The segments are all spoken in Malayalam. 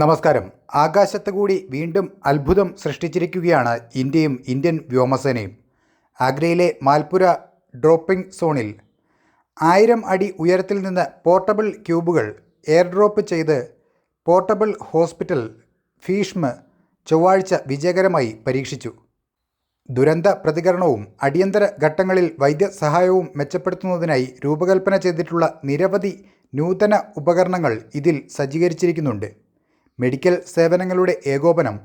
നമസ്കാരം. ആകാശത്ത് കൂടി വീണ്ടും അത്ഭുതം സൃഷ്ടിച്ചിരിക്കുകയാണ് ഇന്ത്യയും ഇന്ത്യൻ വ്യോമസേനയും. ആഗ്രയിലെ മാൽപുര ഡ്രോപ്പിംഗ് സോണിൽ ആയിരം അടി ഉയരത്തിൽ നിന്ന് പോർട്ടബിൾ ക്യൂബുകൾ എയർ ഡ്രോപ്പ് ചെയ്ത് പോർട്ടബിൾ ഹോസ്പിറ്റൽ ഭീഷ്മ ചൊവ്വാഴ്ച വിജയകരമായി പരീക്ഷിച്ചു. ദുരന്ത പ്രതികരണവും അടിയന്തര ഘട്ടങ്ങളിൽ വൈദ്യസഹായവും മെച്ചപ്പെടുത്തുന്നതിനായി രൂപകൽപ്പന ചെയ്തിട്ടുള്ള നിരവധി നൂതന ഉപകരണങ്ങൾ ഇതിൽ സജ്ജീകരിച്ചിരിക്കുന്നുണ്ട്. മെഡിക്കൽ സേവനങ്ങളുടെ ഏകോപനം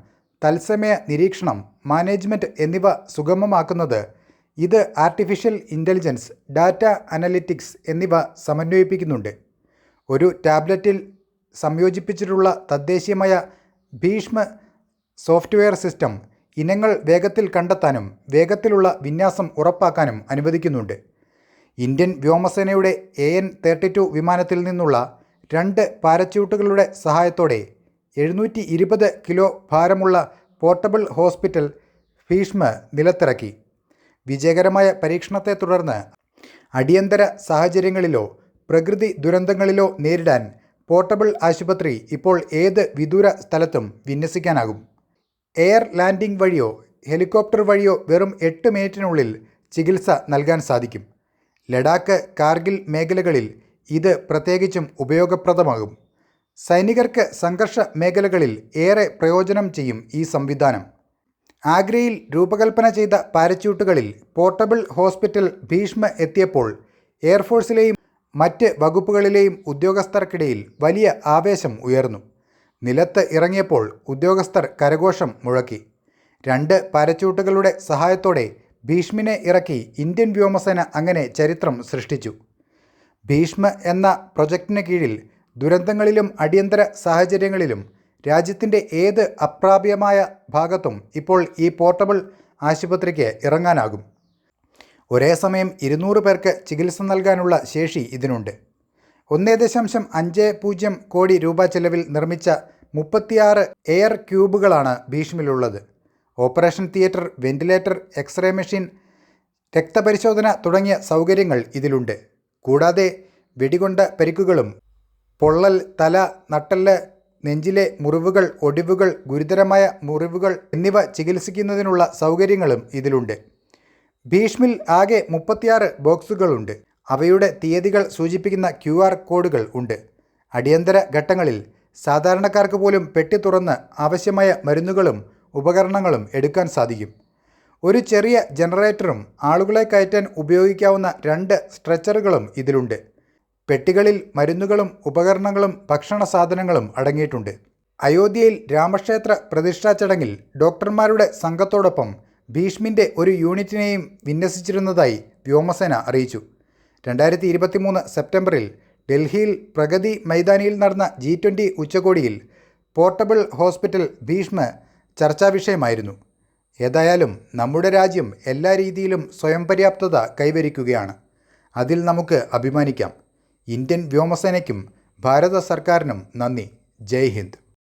തത്സമയ നിരീക്ഷണം മാനേജ്മെന്റ് എന്നിവ സുഗമമാക്കുന്നത് ഇത് ആർട്ടിഫിഷ്യൽ ഇന്റലിജൻസ് ഡാറ്റ അനലിറ്റിക്സ് എന്നിവ സമന്വയിപ്പിക്കുന്നുണ്ട്. ഒരു ടാബ്ലറ്റിൽ സംയോജിപ്പിച്ചിട്ടുള്ള തദ്ദേശീയമായ ഭീഷ്മ സോഫ്റ്റ്വെയർ സിസ്റ്റം ഇനങ്ങൾ വേഗത്തിൽ കണ്ടെത്താനും വേഗത്തിലുള്ള വിന്യാസം ഉറപ്പാക്കാനും അനുവദിക്കുന്നുണ്ട്. ഇന്ത്യൻ വ്യോമസേനയുടെ എ എൻ തേർട്ടി ടു വിമാനത്തിൽ നിന്നുള്ള രണ്ട് പാരച്യൂട്ടുകളുടെ സഹായത്തോടെ എഴുന്നൂറ്റി ഇരുപത് കിലോ ഭാരമുള്ള പോർട്ടബിൾ ഹോസ്പിറ്റൽ ഭീഷ്മ നിലത്തിറക്കി. വിജയകരമായ പരീക്ഷണത്തെ തുടർന്ന് അടിയന്തര സാഹചര്യങ്ങളിലോ പ്രകൃതി ദുരന്തങ്ങളിലോ നേരിടാൻ പോർട്ടബിൾ ആശുപത്രി ഇപ്പോൾ ഏത് വിദൂര സ്ഥലത്തും വിന്യസിക്കാനാകും. എയർ ലാൻഡിംഗ് വഴിയോ ഹെലികോപ്റ്റർ വഴിയോ വെറും എട്ട് മിനിറ്റിനുള്ളിൽ ചികിത്സ നൽകാൻ സാധിക്കും. ലഡാക്ക് കാർഗിൽ മേഖലകളിൽ ഇത് പ്രത്യേകിച്ചും ഉപയോഗപ്രദമാകും. സൈനികർക്ക് സംഘർഷ മേഖലകളിൽ ഏറെ പ്രയോജനം ചെയ്യും ഈ സംവിധാനം. ആഗ്രയിൽ രൂപകൽപ്പന ചെയ്ത പാരച്യൂട്ടുകളിൽ പോർട്ടബിൾ ഹോസ്പിറ്റൽ ഭീഷ്മ എത്തിയപ്പോൾ എയർഫോഴ്സിലെയും മറ്റ് വകുപ്പുകളിലെയും ഉദ്യോഗസ്ഥർക്കിടയിൽ വലിയ ആവേശം ഉയർന്നു. നിലത്ത് ഇറങ്ങിയപ്പോൾ ഉദ്യോഗസ്ഥർ കരഘോഷം മുഴക്കി. രണ്ട് പാരച്യൂട്ടുകളുടെ സഹായത്തോടെ ഭീഷ്മിനെ ഇറക്കി ഇന്ത്യൻ വ്യോമസേന അങ്ങനെ ചരിത്രം സൃഷ്ടിച്ചു. ഭീഷ്മ എന്ന പ്രൊജക്ടിന് കീഴിൽ ദുരന്തങ്ങളിലും അടിയന്തര സാഹചര്യങ്ങളിലും രാജ്യത്തിന്റെ ഏത് അപ്രാപ്യമായ ഭാഗത്തും ഇപ്പോൾ ഈ പോർട്ടബിൾ ആശുപത്രിക്ക് ഇറങ്ങാനാകും. ഒരേ സമയം ഇരുന്നൂറ് പേർക്ക് ചികിത്സ നൽകാനുള്ള ശേഷി ഇതിനുണ്ട്. ഒന്നേ ദശാംശം അഞ്ച് പൂജ്യം കോടി രൂപ ചെലവിൽ നിർമ്മിച്ച മുപ്പത്തിയാറ് എയർ ക്യൂബുകളാണ് ഭീഷ്മിലുള്ളത് operation theatre ventilator x ray machine രക്തപരിശോധന തുടങ്ങിയ സൗകര്യങ്ങൾ ഇതിലുണ്ട്. കൂടാതെ വെടികൊണ്ട പരിക്കുകളും പൊള്ളൽ തല നട്ടൽ നെഞ്ചിലെ മുറിവുകൾ ഒടിവുകൾ ഗുരുതരമായ മുറിവുകൾ എന്നിവ ചികിത്സിക്കുന്നതിനുള്ള സൗകര്യങ്ങളും ഇതിലുണ്ട്. ഭീഷ്മിൽ ആകെ മുപ്പത്തിയാറ് ബോക്സുകളുണ്ട്. അവയുടെ തീയതികൾ സൂചിപ്പിക്കുന്ന ക്യു കോഡുകൾ ഉണ്ട്. അടിയന്തര ഘട്ടങ്ങളിൽ സാധാരണക്കാർക്ക് പോലും പെട്ടി തുറന്ന് ആവശ്യമായ മരുന്നുകളും ഉപകരണങ്ങളും എടുക്കാൻ സാധിക്കും. ഒരു ചെറിയ ജനറേറ്ററും ആളുകളെ കയറ്റാൻ ഉപയോഗിക്കാവുന്ന രണ്ട് സ്ട്രെച്ചറുകളും ഇതിലുണ്ട്. പെട്ടികളിൽ മരുന്നുകളും ഉപകരണങ്ങളും ഭക്ഷണ സാധനങ്ങളും അടങ്ങിയിട്ടുണ്ട്. അയോധ്യയിൽ രാമക്ഷേത്ര പ്രതിഷ്ഠാ ചടങ്ങിൽ ഡോക്ടർമാരുടെ സംഘത്തോടൊപ്പം ഭീഷ്മിന്റെ ഒരു യൂണിറ്റിനെയും വിന്യസിച്ചിരുന്നതായി വ്യോമസേന അറിയിച്ചു. രണ്ടായിരത്തി ഇരുപത്തിമൂന്ന് സെപ്റ്റംബറിൽ ഡൽഹിയിൽ പ്രഗതി മൈതാനിയിൽ നടന്ന ജി ട്വന്റി ഉച്ചകോടിയിൽ പോർട്ടബിൾ ഹോസ്പിറ്റൽ ഭീഷ്മ ചർച്ചാ വിഷയമായിരുന്നു. ഏതായാലും നമ്മുടെ രാജ്യം എല്ലാ രീതിയിലും സ്വയം പര്യാപ്തത കൈവരിക്കുകയാണ്. അതിൽ നമുക്ക് അഭിമാനിക്കാം. ഇന്ത്യൻ വ്യോമസേനയ്ക്കും ഭാരത സർക്കാരിനും നന്ദി. ജയ് ഹിന്ദ്.